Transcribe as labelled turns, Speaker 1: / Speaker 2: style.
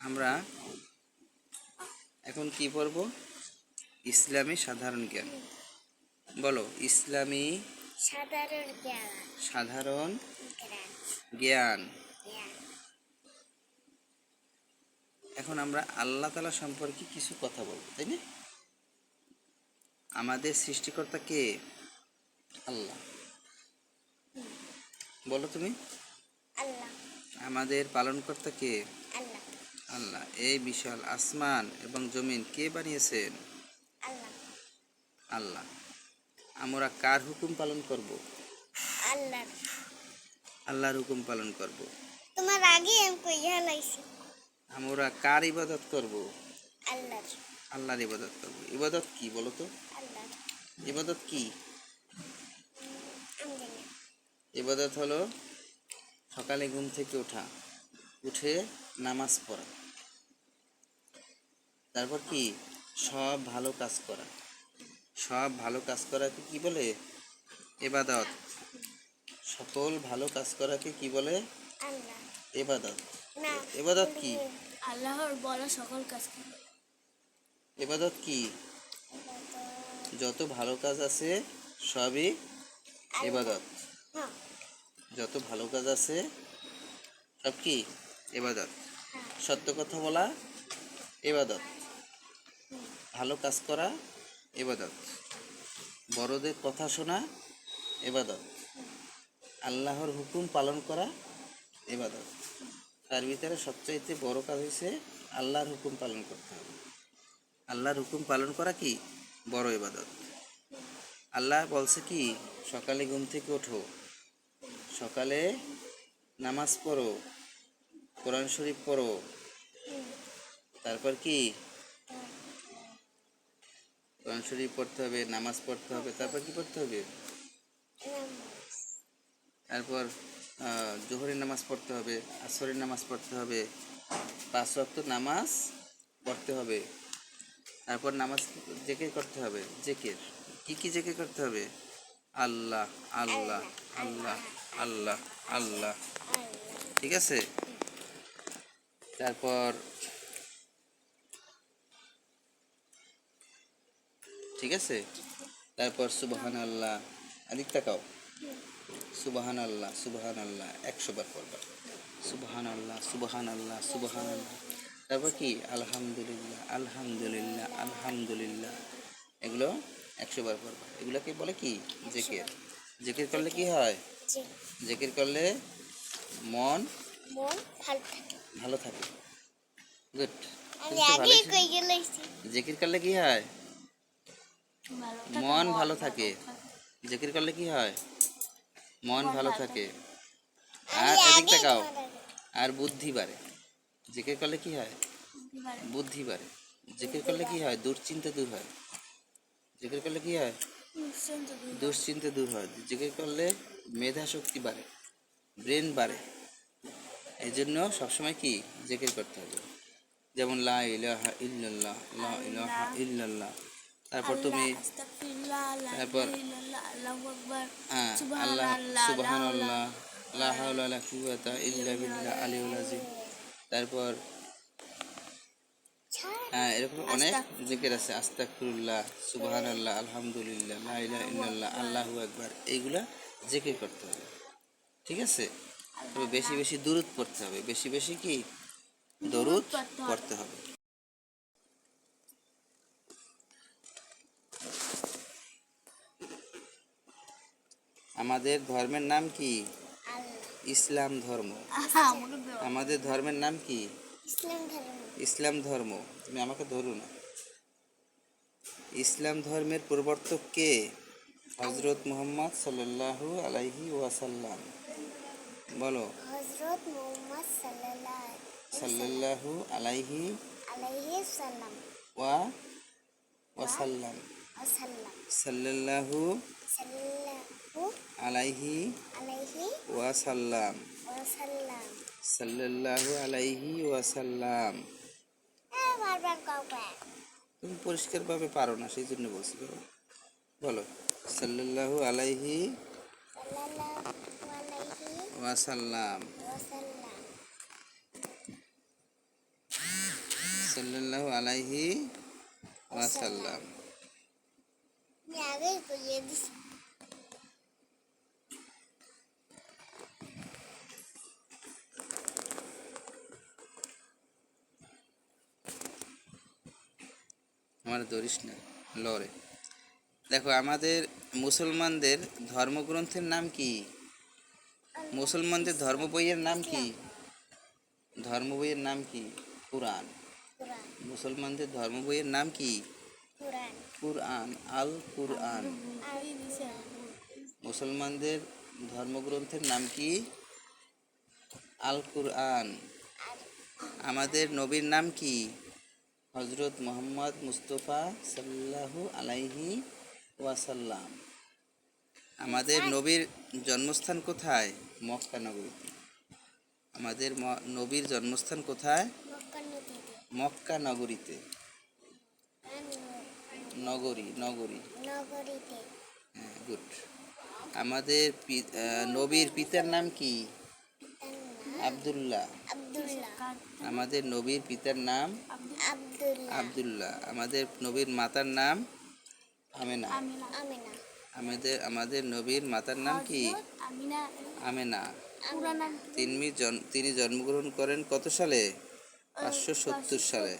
Speaker 1: আমরা এখন কি পড়ব? ইসলামী সাধারণ জ্ঞান। বলো ইসলামী
Speaker 2: সাধারণ জ্ঞান।
Speaker 1: সাধারণ এখন আমরা আল্লাহ তালা সম্পর্কে কিছু কথা বলব তাই না? আমাদের সৃষ্টিকর্তা কে? আল্লাহ। বলো তুমি।
Speaker 2: আল্লাহ।
Speaker 1: আমাদের পালনকর্তা কে?
Speaker 2: আল্লাহ
Speaker 1: এই বিশাল আসমান এবং জমিন কে বানিয়েছেন?
Speaker 2: আল্লাহ।
Speaker 1: আমরা কার হুকুম পালন করব?
Speaker 2: আল্লাহ।
Speaker 1: আল্লাহর হুকুম পালন করব।
Speaker 2: তোমার আগে আমি কইয়া লাইছি।
Speaker 1: আমরা কার ইবাদত করব?
Speaker 2: আল্লাহ
Speaker 1: আল্লাহর ইবাদত করব। ইবাদত কি বলো তো?
Speaker 2: আল্লাহ
Speaker 1: ইবাদত কি? ইবাদত হলো সকালে ঘুম থেকে ওঠা উঠে নামাজ পড়া। তারপর কি? সব ভালো কাজ করা। সব ভালো কাজ করাকে কি বলে? এবাদত। সকল ভালো কাজ করাকে কি বলে? এবাদত। এবাদত কি?
Speaker 2: আল্লাহর বলা সকল কাজ
Speaker 1: এবাদত কি? যত ভালো কাজ আছে সবই এবাদত।
Speaker 2: হ্যাঁ
Speaker 1: যত ভালো কাজ আছে সব কি? এবাদত।
Speaker 2: হ্যাঁ
Speaker 1: সত্য কথা বলা এবাদত। ভালো কাজ করা, এবাদত। বড়দের কথা শোনা, এবাদত। আল্লাহর হুকুম পালন করা, এবাদত। তার ভিতরে সবচাইতে বড় কাজ হয়েছে আল্লাহর হুকুম পালন করতে হবে। আল্লাহর হুকুম পালন করা কি? বড় এবাদত। আল্লাহ বলছে কি, সকালে ঘুম থেকে ওঠো। সকালে নামাজ পড়ো, কোরআন শরীফ পড়ো। তারপর কি? কোরআন শরীফ পড়তে হবে, নামাজ পড়তে হবে, তারপর কি পড়তে হবে? তারপর জোহরের নামাজ পড়তে হবে, আসরের নামাজ পড়তে হবে, পাঁচ ওয়াক্ত নামাজ পড়তে হবে। তারপর নামাজ জেকে করতে হবে, জেকের। কি কি জেকের করতে হবে? আল্লাহ আল্লাহ আল্লাহ আল্লাহ আল্লাহ। ঠিক আছে? তারপর ঠিক আছে? তারপর সুবহান আল্লাহ আদিক তাকাও। সুবাহান আল্লাহ সুবহান আল্লাহ একশো বার পড়বা। সুবহান আল্লাহ সুবহান আল্লাহ সুবহান আল্লাহ তারপর কি? আলহামদুলিল্লাহ আলহামদুলিল্লাহ আলহামদুলিল্লাহ। এগুলো একশো বার পড়বা। এগুলোকে বলে কি? জেকের। জেকের করলে কি হয়? জেকের। করলে মন
Speaker 2: ভালো থাকে।
Speaker 1: গুড।
Speaker 2: লাইছি।
Speaker 1: করলে কি হয়? মন ভালো থাকে। জেকির করলে কি হয়? মন ভালো থাকে। আর এদিক তাকাও। আর বুদ্ধি বাড়ে। জেকির করলে কি হয়? বুদ্ধি বাড়ে। জেকির করলে কি হয়? দুশ্চিন্তা দূর হয়। জেকির করলে কি হয়? দুশ্চিন্তা দূর হয়। জেকির করলে মেধা শক্তি বাড়ে। ব্রেন বাড়ে। এই জন্য সবসময় কি? জেকির করতে হবে। যেমন লা ইলাহা ইল্লাল্লাহ লা ইলাহা ইল্লাল্লাহ। তারপর তুমি তারপর হ্যাঁ আল্লাহ ইল্লা বিল্লাহ আলিউল আযীম। তারপর হ্যাঁ এরকম অনেক জিকির আছে আস্তাগফিরুল্লাহ সুবহানাল্লাহ আলহামদুলিল্লাহ লা ইলাহা ইল্লাল্লাহ আল্লাহু আকবার এইগুলা জিকির করতে হবে। ঠিক আছে? তবে বেশি বেশি দরুদ পড়তে হবে। বেশি বেশি কি? দরুদ পড়তে হবে। আমাদের ধর্মের নাম কি? ইসলাম ধর্ম। আমাদের ধর্মের নাম কি?
Speaker 2: ইসলাম ধর্ম।
Speaker 1: তুমি আমাকে ধরো না। ইসলাম ধর্মের প্রবর্তক কে? হজরত মোহাম্মদ সাল্লাল্লাহু আলাইহি ওয়াসাল্লাম। বলো।
Speaker 2: মুহাম্মদ সাল্লাল্লাহু
Speaker 1: আলাইহি
Speaker 2: আলাইহি সাল্লাম।
Speaker 1: ওয়া ওয়াসাল্লাম। সাল্লাল্লাহু আলাইহি
Speaker 2: আলাইহি
Speaker 1: ওয়াসাল্লাম
Speaker 2: ওয়াসাল্লাম
Speaker 1: সাল্লাল্লাহু আলাইহি ওয়াসাল্লাম
Speaker 2: হ্যাঁ বারবার কাউকে
Speaker 1: তুমি পরিষ্কারভাবে পারো না সেই জন্য বলছি বলো বলো। সাল্লাল্লাহু আলাইহি
Speaker 2: সাল্লাল্লাহু আলাইহি
Speaker 1: ওয়াসাল্লাম।
Speaker 2: ওয়াসাল্লাম।
Speaker 1: সাল্লাল্লাহু আলাইহি ওয়াসাল্লাম।
Speaker 2: আমি আগেই করিয়ে দিছি।
Speaker 1: আমার ধরিস না লরে। দেখো আমাদের মুসলমানদের ধর্মগ্রন্থের নাম কি? মুসলমানদের ধর্ম বইয়ের নাম কি? ধর্ম বইয়ের নাম কি? কোরআন। মুসলমানদের ধর্ম বইয়ের নাম কি?
Speaker 2: কুরআন।
Speaker 1: আল কুরআন। মুসলমানদের ধর্মগ্রন্থের নাম কি? আল কুরআন। আমাদের নবীর নাম কি? হজরত মোহাম্মদ মুস্তফা সাল্লাহু আলাইহি ওয়াসাল্লাম। আমাদের নবীর জন্মস্থান কোথায়? মক্কা নগরীতে আমাদের নবীর জন্মস্থান কোথায়?
Speaker 2: মক্কা
Speaker 1: নগরীতে। নগরী নগরী। হ্যাঁ গুড। আমাদের নবীর পিতার নাম কি? আব্দুল্লাহ। আমাদের নবীর পিতার নাম?
Speaker 2: আব্দুল্লাহ।
Speaker 1: আমাদের নবীর মাতার নাম আমেনা।
Speaker 2: আমিনা।
Speaker 1: আমাদের আমাদের নবীর মাতার নাম কি?
Speaker 3: আমেনা। পুরা নাম
Speaker 1: তিনি তিনি জন্মগ্রহণ করেন কত সালে। পাঁচশো সত্তর সালে।